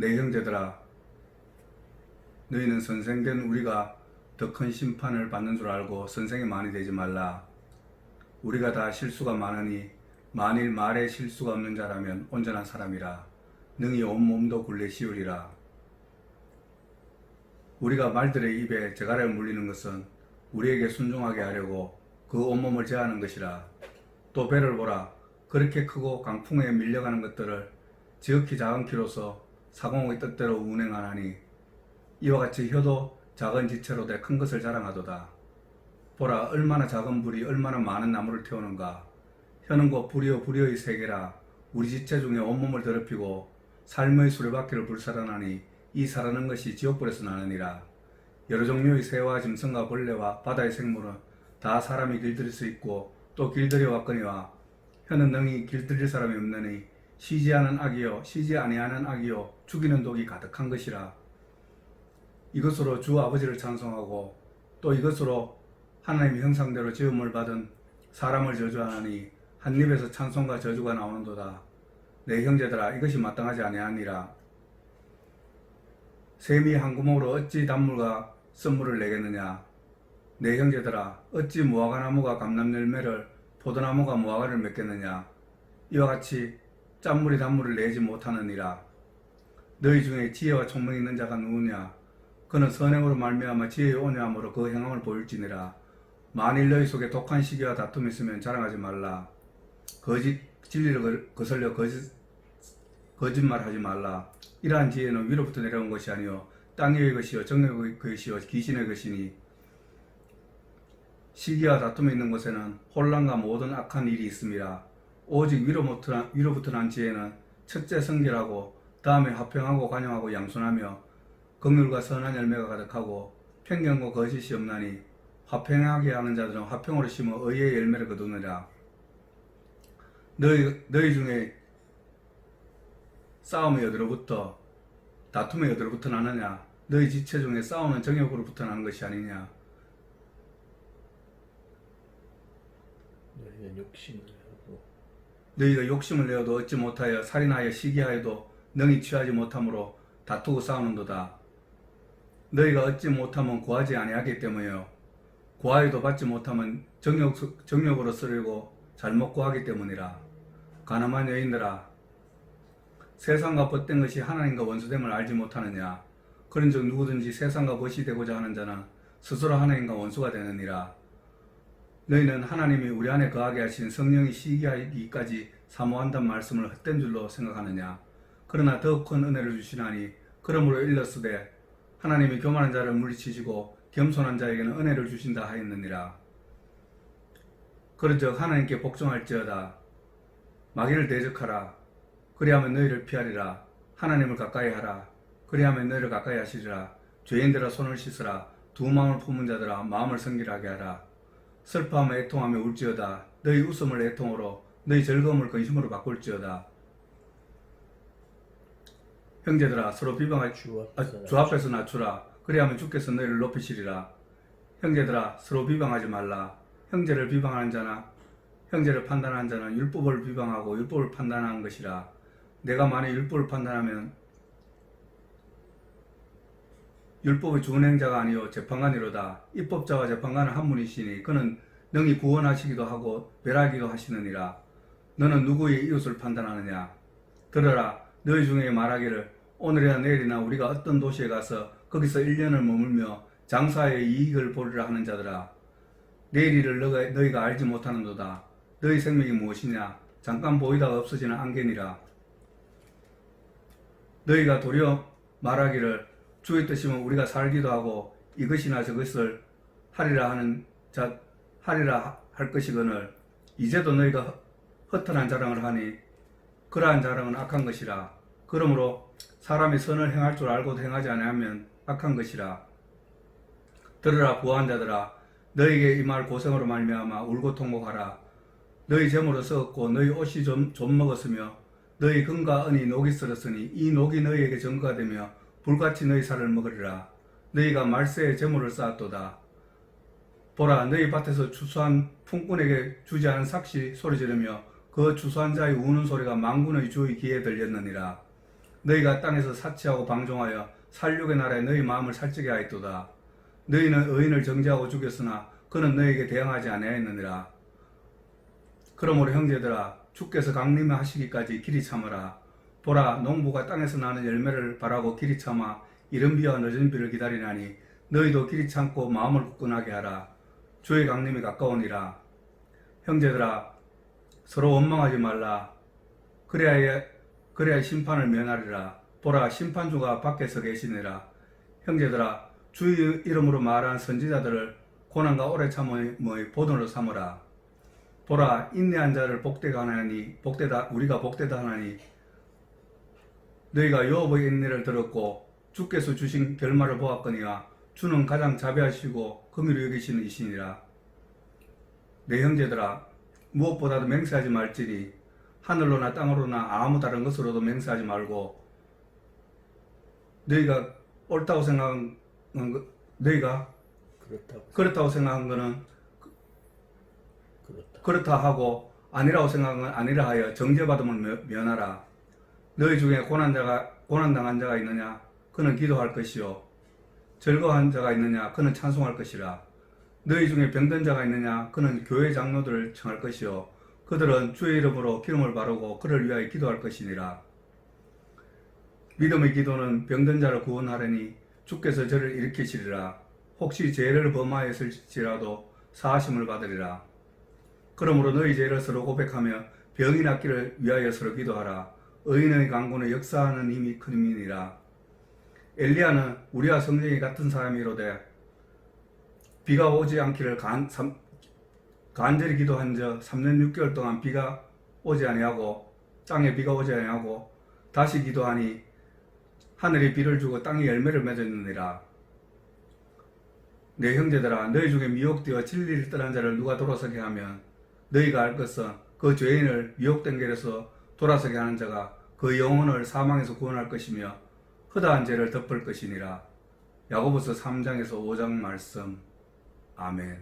내 형제들아 너희는 선생된 우리가 더 큰 심판을 받는 줄 알고 선생이 많이 되지 말라. 우리가 다 실수가 많으니 만일 말에 실수가 없는 자라면 온전한 사람이라. 능히 온몸도 굴레 씌우리라. 우리가 말들의 입에 재갈을 물리는 것은 우리에게 순종하게 하려고 그 온몸을 제하는 것이라. 또 배를 보라. 그렇게 크고 강풍에 밀려가는 것들을 지극히 작은 키로서 사공의 뜻대로 운행하나니 이와 같이 혀도 작은 지체로 돼큰 것을 자랑하도다. 보라 얼마나 작은 불이 얼마나 많은 나무를 태우는가. 혀는 곧 불이요 불이의 세계라 우리 지체 중에 온몸을 더럽히고 삶의 수레바퀴를 불살하나니 이 살아는 것이 지옥불에서 나느니라. 여러 종류의 새와 짐승과 벌레와 바다의 생물은 다 사람이 길들일 수 있고 또 길들여 왔거니와 혀는 능히 길들일 사람이 없느니 쉬지 않은 악이요 쉬지 아니하는 악이요 죽이는 독이 가득한 것이라. 이것으로 주 아버지를 찬송하고 또 이것으로 하나님의 형상대로 지음을 받은 사람을 저주하나니 한 입에서 찬송과 저주가 나오는도다. 내 형제들아 이것이 마땅하지 아니하니라. 샘이 한 구멍으로 어찌 단물과 선물을 내겠느냐? 내 형제들아 어찌 무화과 나무가 감람 열매를 포도나무가 무화과를 맺겠느냐? 이와 같이 짠물이 단물을 내지 못하느니라 너희 중에 지혜와 총명이 있는 자가 누구냐? 그는 선행으로 말미암아 지혜의 온유함으로 그 행함을 보일지니라. 만일 너희 속에 독한 시기와 다툼이 있으면 자랑하지 말라. 거짓 진리를 거- 거슬려 거짓 거짓말하지 말라. 이러한 지혜는 위로부터 내려온 것이 아니요 땅 위의 것이요 정욕의 것이요 귀신의 것이니. 시기와 다툼이 있는 곳에는 혼란과 모든 악한 일이 있습니다. 오직 위로부터 난 지혜는 첫째 성결하고 다음에 화평하고 관용하고 양순하며 긍휼과 선한 열매가 가득하고 편견과 거짓이 없나니 화평하게 하는 자들은 화평으로 심어 의의 열매를 거두느라. 너희, 너희 중에 싸움이 어디로부터 다툼이 어디로부터 나느냐? 너희 지체 중에 싸우는 정욕으로부터 나는 것이 아니냐? 너희가 욕심을 내어도 얻지 못하여 살인하여 시기하여도 능히 취하지 못함으로 다투고 싸우는도다. 너희가 얻지 못하면 구하지 아니하기 때문이요. 구하여도 받지 못하면 정욕, 정욕으로 쓰려고 잘못 구하기 때문이라. 가늠한 여인들아, 세상과 벗된 것이 하나님과 원수됨을 알지 못하느냐. 그런즉 누구든지 세상과 벗이 되고자 하는 자는 스스로 하나님과 원수가 되느니라. 너희는 하나님이 우리 안에 거하게 하신 성령이 시기하기까지 사모한다는 말씀을 헛된 줄로 생각하느냐? 그러나 더 큰 은혜를 주시나니 그러므로 일렀으되 하나님이 교만한 자를 물리치시고 겸손한 자에게는 은혜를 주신다 하였느니라. 그런즉 하나님께 복종할지어다. 마귀를 대적하라. 그리하면 너희를 피하리라. 하나님을 가까이 하라. 그리하면 너희를 가까이 하시리라. 죄인들아 손을 씻으라. 두 마음을 품은 자들아 마음을 성결하게 하라. 슬퍼하며 애통하며 울지어다. 너희 웃음을 애통으로 너희 즐거움을 근심으로 바꿀지어다. 형제들아 서로 비방할 주 아, 주 앞에서 낮추라. 그리하면 주께서 너희를 높이시리라. 형제들아 서로 비방하지 말라. 형제를 비방하는 자나 형제를 판단하는 자는 율법을 비방하고 율법을 판단하는 것이라. 내가 만일 율법을 판단하면 율법의 주은행자가 아니요 재판관이로다. 입법자와 재판관은 한 분이시니 그는 능히 구원하시기도 하고 멸하기도 하시느니라. 너는 누구의 이웃을 판단하느냐? 들어라. 너희 중에 말하기를 오늘이나 내일이나 우리가 어떤 도시에 가서 거기서 1년을 머물며 장사의 이익을 보리라 하는 자들아. 내일 일을 너희가 알지 못하는도다. 너희 생명이 무엇이냐? 잠깐 보이다가 없어지는 안개니라. 너희가 도리어 말하기를 주의 뜻이면 우리가 살기도 하고 이것이나 저것을 하리라 하는 자 하리라 할 것이거늘 이제도 너희가 허- 허탄한 자랑을 하니 그러한 자랑은 악한 것이라. 그러므로 사람이 선을 행할 줄 알고도 행하지 아니하면 악한 것이라. 들으라 부한 자들아. 너희에게 이말 고생으로 말미암아 울고 통곡하라. 너희 재물을 썩었고 너희 옷이 좀, 좀 먹었으며 너희 금과 은이 녹이 쓸었으니 이 녹이 너희에게 증거가 되며 불같이 너희 살을 먹으리라. 너희가 말세의 재물을 쌓았도다. 보라 너희 밭에서 추수한 품꾼에게 주지 않은 삭시 소리 지르며 그 추수한 자의 우는 소리가 망군의 주의 귀에 들렸느니라 너희가 땅에서 사치하고 방종하여 살육의 나라에 너희 마음을 살찌게 하였도다. 너희는 의인을 정죄하고 죽였으나 그는 너희에게 대항하지 아니하였느니라. 그러므로 형제들아 주께서 강림하시기까지 길이 참으라. 보라 농부가 땅에서 나는 열매를 바라고 길이 참아 이른 비와 늦은 비를 기다리나니 너희도 길이 참고 마음을 굳건하게 하라. 주의 강림이 가까우니라. 형제들아 서로 원망하지 말라. 그래야 그래야 심판을 면하리라. 보라 심판주가 밖에서 계시니라. 형제들아 주의 이름으로 말한 선지자들을 고난과 오래 참음의 보존으로 삼으라. 보라 인내한 자를 복되가 하나니 복되다 우리가 복되다 하나니 너희가 여호와의 인내를 들었고 주께서 주신 결말을 보았거니와 주는 가장 자비하시고 금유로 여기시는 이시니라. 내 형제들아 무엇보다도 맹세하지 말지니 하늘로나 땅으로나 아무 다른 것으로도 맹세하지 말고 너희가 옳다고 생각한 것, 너희가 그렇다고 그렇다고 생각한 것은 그렇다. 그렇다 하고 아니라고 생각은 아니라 하여 정죄받음을 면- 면하라. 너희 중에 고난자가 고난당한 자가 있느냐? 그는 기도할 것이요. 즐거운 자가 있느냐? 그는 찬송할 것이라. 너희 중에 병든 자가 있느냐? 그는 교회 장로들을 청할 것이요. 그들은 주의 이름으로 기름을 바르고 그를 위하여 기도할 것이니라. 믿음의 기도는 병든 자를 구원하려니 주께서 저를 일으키시리라. 혹시 죄를 범하였을지라도 사하심을 받으리라. 그러므로 너희 죄를 서로 고백하며 병이 낫기를 위하여 서로 기도하라. 의인의 강구는 역사하는 힘이 큰 힘이니라. 엘리야는 우리와 성경이 같은 사람이로되 비가 오지 않기를 간, 삼- 간절히 기도한 저 3년 6개월 동안 비가 오지 아니하고 땅에 비가 오지 아니하고 다시 기도하니 하늘이 비를 주고 땅이 열매를 맺었느니라. 내 형제들아 너희 중에 미혹되어 진리를 떠난 자를 누가 돌아서게 하면 너희가 알 것은 그 죄인을 미혹된 길에서 돌아서게 하는 자가 그 영혼을 사망에서 구원할 것이며 허다한 죄를 덮을 것이니라. 야고보서 3장에서 5장 말씀. Amen.